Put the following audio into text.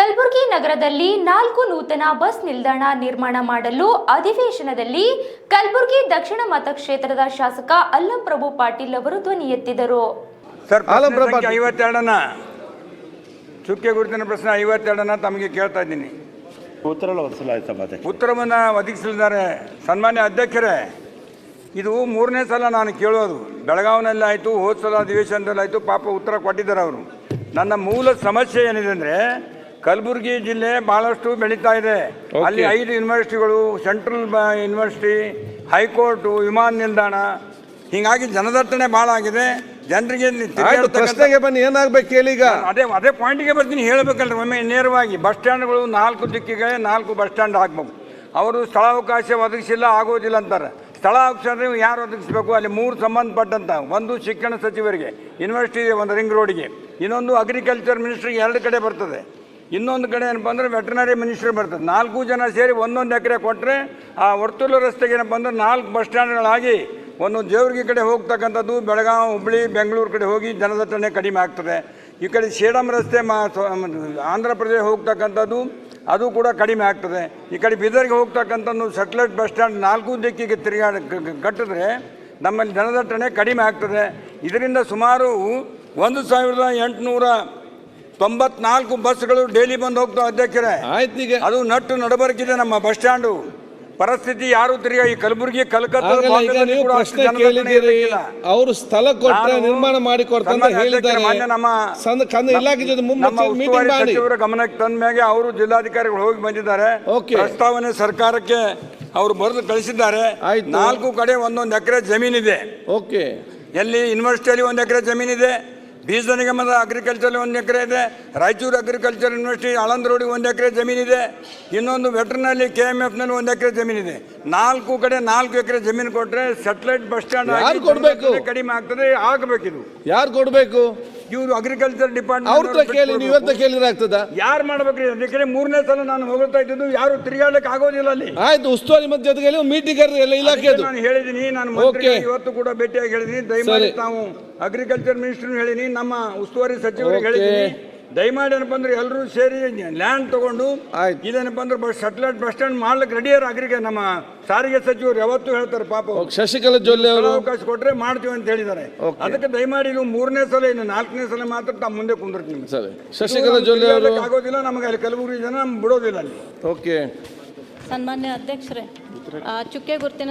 ಕಲಬುರಗಿ ನಗರದಲ್ಲಿ ನಾಲ್ಕು ನೂತನ ಬಸ್ ನಿಲ್ದಾಣ ನಿರ್ಮಾಣ ಮಾಡಲು ಅಧಿವೇಶನದಲ್ಲಿ ಕಲಬುರಗಿ ದಕ್ಷಿಣ ಮತಕ್ಷೇತ್ರದ ಶಾಸಕ ಅಲ್ಲಂಪ್ರಭು ಪಾಟೀಲ್ ಅವರು ಧ್ವನಿ ಎತ್ತಿದರು. ಸರ್ ಐವತ್ತೆರಡನ್ನ. ಚುಕ್ಕೆ ಗುರುತಿನ ಪ್ರಶ್ನೆ ಐವತ್ತೆರಡನ್ನ ತಮಗೆ ಕೇಳ್ತಾ ಇದ್ದೀನಿ. ಉತ್ತರವನ್ನು ಒದಗಿಸಲಿದ್ದಾರೆ ಸನ್ಮಾನ್ಯ ಅಧ್ಯಕ್ಷರೇ ಇದು ಮೂರನೇ ಸಲ ನಾನು ಕೇಳೋದು. ಬೆಳಗಾವಿನಲ್ಲಿ ಆಯಿತು ಹೋದ ಸಲ ಅಧಿವೇಶನದಲ್ಲಿ ಆಯಿತು ಪಾಪ ಉತ್ತರ ಕೊಟ್ಟಿದ್ದಾರೆ ಅವರು. ನನ್ನ ಮೂಲ ಸಮಸ್ಯೆ ಏನಿದೆ ಅಂದರೆ ಕಲಬುರಗಿ ಜಿಲ್ಲೆ ಭಾಳಷ್ಟು ಬೆಳೀತಾ ಇದೆ. ಅಲ್ಲಿ ಐದು ಯೂನಿವರ್ಸಿಟಿಗಳು ಸೆಂಟ್ರಲ್ ಯೂನಿವರ್ಸಿಟಿ ಹೈಕೋರ್ಟು ವಿಮಾನ ನಿಲ್ದಾಣ. ಹೀಗಾಗಿ ಜನದಟ್ಟಣೆ ಭಾಳ ಆಗಿದೆ. ಜನರಿಗೆ ಪ್ರಶ್ನೆಗೆ ಬನ್ನಿ ಏನಾಗಬೇಕು ಹೇಳಿ ಈಗ? ಅದೇ ಅದೇ ಪಾಯಿಂಟ್ಗೆ ಬರ್ತೀನಿ ಹೇಳಬೇಕಲ್ರಿ. ಒಮ್ಮೆ ನೇರವಾಗಿ ಬಸ್ ಸ್ಟ್ಯಾಂಡ್ಗಳು ನಾಲ್ಕು ದಿಕ್ಕಿಗೆ ನಾಲ್ಕು ಬಸ್ ಸ್ಟ್ಯಾಂಡ್ ಹಾಕ್ಬೇಕು. ಅವರು ಸ್ಥಳಾವಕಾಶ ಒದಗಿಸಿಲ್ಲ ಆಗೋದಿಲ್ಲ ಅಂತಾರೆ. ಸ್ಥಳ ಸ್ಥಳಾವಕಾಶ ಯಾರು ಒದಗಿಸ್ಬೇಕು? ಅಲ್ಲಿ ಮೂರು ಸಂಬಂಧಪಟ್ಟಂತ ಒಂದು ಶಿಕ್ಷಣ ಸಚಿವರಿಗೆ ಯೂನಿವರ್ಸಿಟಿ ಇದೆ ಒಂದು ರಿಂಗ್ ರೋಡಿಗೆ ಇನ್ನೊಂದು ಅಗ್ರಿಕಲ್ಚರ್ ಮಿನಿಸ್ಟ್ರಿಗೆ ಎರಡು ಕಡೆ ಬರ್ತದೆ. ಇನ್ನೊಂದು ಕಡೆ ಏನಪ್ಪ ಅಂದ್ರೆ ವೆಟರ್ನರಿ ಮಿನಿಸ್ಟ್ರಿ ಬರ್ತದೆ. ನಾಲ್ಕು ಜನ ಸೇರಿ ಒಂದೊಂದು ಎಕರೆ ಕೊಟ್ಟರೆ ಆ ವರ್ತುಲ ರಸ್ತೆಗೆ ಏನಪ್ಪ ಅಂದ್ರೆ ನಾಲ್ಕು ಬಸ್ ಸ್ಟ್ಯಾಂಡ್ಗಳಾಗಿ ಒಂದು ಜೇವರ್ಗಿ ಕಡೆ ಹೋಗ್ತಕ್ಕಂಥದ್ದು ಬೆಳಗಾವಿ ಹುಬ್ಳಿ, ಬೆಂಗಳೂರು ಕಡೆ ಹೋಗಿ ಜನದಟ್ಟಣೆ ಕಡಿಮೆ ಆಗ್ತದೆ. ಈ ಕಡೆ ಸೇಡಂ ರಸ್ತೆ ಮಾ ಆಂಧ್ರ ಪ್ರದೇಶ ಹೋಗ್ತಕ್ಕಂಥದ್ದು ಅದು ಕೂಡ ಕಡಿಮೆ ಆಗ್ತದೆ. ಈ ಕಡೆ ಬೀದರ್ಗೆ ಹೋಗ್ತಕ್ಕಂಥದ್ದು ಸೆಟ್ಲೈಟ್ ಬಸ್ ಸ್ಟ್ಯಾಂಡ್ ನಾಲ್ಕು ದಿಕ್ಕಿಗೆ ತಿರುಗಾಡ ಕಟ್ಟಿದ್ರೆ ನಮ್ಮಲ್ಲಿ ಜನದಟ್ಟಣೆ ಕಡಿಮೆ ಆಗ್ತದೆ. ಇದರಿಂದ ಸುಮಾರು ಒಂದು ಸಾವಿರದ ಎಂಟುನೂರ ತೊಂಬತ್ನಾಲ್ಕು ಬಸ್ಗಳು ಡೈಲಿ ಬಂದು ಹೋಗ್ತಾವೆ ಅಧ್ಯಕ್ಷರೇ. ಆಯ್ತೀಗ ಅದು ನಟ್ಟು ನಡಬರ್ಕಿದೆ ನಮ್ಮ ಬಸ್ ಸ್ಟ್ಯಾಂಡು. ಪರಿಸ್ಥಿತಿ ಯಾರು ತಿರುಗ ಈ ಕಲಬುರಗಿ ಕಲ್ಕತ್ತಾ ಆಗಲ್ಲ ಈಗ ನೀವು ಕೂಡ ಅಷ್ಟು ಪ್ರಶ್ನೆ ಜನದಟ್ಟಣೆ ಕೇಳಿದ್ದೀರಿ. ಇರ್ಲಿಕ್ಕಿಲ್ಲ. ಅವರು ಸ್ಥಳ ಕೊಟ್ಟರೆ ನಾನು ನಿರ್ಮಾಣ ಮಾಡಿ ಕೊಡ್ತಾರೆ ಅಂತ ಸನ್ಮಾನ್ಯ ಹೇಳಿದ್ದಾರೆ. ಅಧ್ಯಕ್ಷರೇ, ಮಾನ್ಯ ನಮ್ಮ ಸಂದ ಕಂದ ಇಲಾಖೆ ಜೊತೆ ನಮ್ಮ ಮುಮ್ಮಚ್ಚ ಉಸ್ತುವಾರಿ ಮೀಟಿಂಗ್ ಮಾಡಿ. ಸಚಿವರ ಗಮನಕ್ಕೆ ತಂದ ಮ್ಯಾಗೆ ಅವರು ಜಿಲ್ಲಾಧಿಕಾರಿಗಳು ಹೋಗಿ ಬಂದಿದ್ದಾರೆ. Okay. ಪ್ರಸ್ತಾವನೆ ಸರ್ಕಾರಕ್ಕೆ ಅವರು ಬರೆದು ಕಳಿಸಿದ್ದಾರೆ. ಆಯ್ತು. ನಾಲ್ಕು ಕಡೆ ಒಂದೊಂದು ಎಕರೆ ಜಮೀನಿದೆ. ಓಕೆ. ಎಲ್ಲಿ ಯೂನಿವರ್ಸಿಟಿಯಲ್ಲಿ ಒಂದು ಎಕರೆ ಜಮೀನಿದೆ. ಬೀಜ ನಿಗಮದ ಅಗ್ರಿಕಲ್ಚರ್ ಒಂದು ಎಕರೆ ಇದೆ ರಾಯಚೂರು ಅಗ್ರಿಕಲ್ಚರ್ ಯೂನಿವರ್ಸಿಟಿ ಆಳಂದ್ರೋಡಿ ಒಂದು ಎಕರೆ ಜಮೀನಿದೆ ಇನ್ನೊಂದು ವೆಟ್ರನಲ್ಲಿ ಕೆ ಎಂ ಎಫ್ನಲ್ಲಿ ಒಂದು ಎಕರೆ ಜಮೀನಿದೆ ನಾಲ್ಕು ಕಡೆ ನಾಲ್ಕು ಎಕರೆ ಜಮೀನು ಕೊಟ್ಟರೆ ಸೆಟಲೈಟ್ ಬಸ್ ಸ್ಟ್ಯಾಂಡ್ ಕಡಿಮೆ ಆಗ್ತದೆ ಆಗಬೇಕಿದು. ಯಾರು ಕೊಡ್ಬೇಕು? ಇವರು ಅಗ್ರಿಕಲ್ಚರ್ ಡಿಪಾರ್ಟ್ಮೆಂಟ್ ಹತ್ರ ಕೇಳಿ ನೀವು ಇವತ್ತ ಕೇಳಿದ್ರೆ ಆಗ್ತದ ಯಾರು ಮಾಡ್ಬೇಕ್ರಿ ಅದಕ್ಕೆ ಮೂರನೇ ಸಲ ನಾನು ಹೋಗ್ತಾ ಇದ್ದು ಯಾರು ತಿರುಗಾಡಕ್ಕೆ ಆಗೋದಿಲ್ಲ ಅಲ್ಲಿ. ಆಯ್ತು ಉಸ್ತುವಾರಿ ಮತ್ತೆ ಜೊತೆಗೆ ಮೀಟಿಂಗ್ ಎಲ್ಲ ಇಲಾಖೆದು ನಾನು ಹೇಳಿದ್ದೀನಿ ನಾನು ಇವತ್ತು ಕೂಡ ಭೇಟಿಯಾಗಿ ಹೇಳಿದ್ದೀನಿ ದಯಮಾಡಿ. ತಾವು ಅಗ್ರಿಕಲ್ಚರ್ ಮಿನಿಸ್ಟರ್ ಹೇಳಿನಿ ನಮ್ಮ ಉಸ್ತುವಾರಿ ಸಚಿವರಿಗೆ ಹೇಳಿದೀನಿ. ಹೇಳಿದ್ದೀನಿ ದಯಮಾಡಿ ಏನಪ್ಪ ಅಂದ್ರೆ ಎಲ್ಲರೂ ಸೇರಿ ಲ್ಯಾಂಡ್ ತಗೊಂಡು ಆಯ್ತು. ಇದೇನಪ್ಪ ಅಂದ್ರೆ ಬಸ್ ಸೆಟ್ಲೈಟ್ ಬಸ್ ಸ್ಟ್ಯಾಂಡ್ ಮಾಡ್ಲಿಕ್ಕೆ ರೆಡಿಯರ್ ಅಗ್ರಿಗೆ ನಮ್ಮ ಸಾರಿಗೆ ಸಚಿವರು ಯಾವತ್ತೂ ಹೇಳ್ತಾರೆ ಪಾಪ ಅವ್ರು. ಓಕೆ, ಶಶಿಕಲಾ ಜೊಲ್ಲೆ ಅವರು ಅವಕಾಶ ಕೊಟ್ರೆ ಮಾಡ್ತೀವಿ ಅಂತ ಹೇಳಿದ್ದಾರೆ Okay. ಅದಕ್ಕೆ ದಯಮಾಡಿ ಇದು ಮೂರನೇ ಸಲ ಇನ್ನು ನಾಲ್ಕನೇ ಸಲ ಮಾತ್ರ ತಮ್ಮ ಮುಂದೆ ಕುಂದಿರ್ತೀನಿ ಸರಿ ಶಶಿಕಲಾ ಜೊಲ್ಲೆ ಅವರು ಆಗೋದಿಲ್ಲ ನಮಗೆ ಅಲ್ಲಿ ಕಲಬುರಗಿ ಜನ ನಮ್ಗೆ ಬಿಡೋದಿಲ್ಲ ಅಲ್ಲಿ ಓಕೆ ಸನ್ಮಾನ್ಯ ಅಧ್ಯಕ್ಷರೇ ಆ, ಚುಕ್ಕೆ ಗುರುತಿನ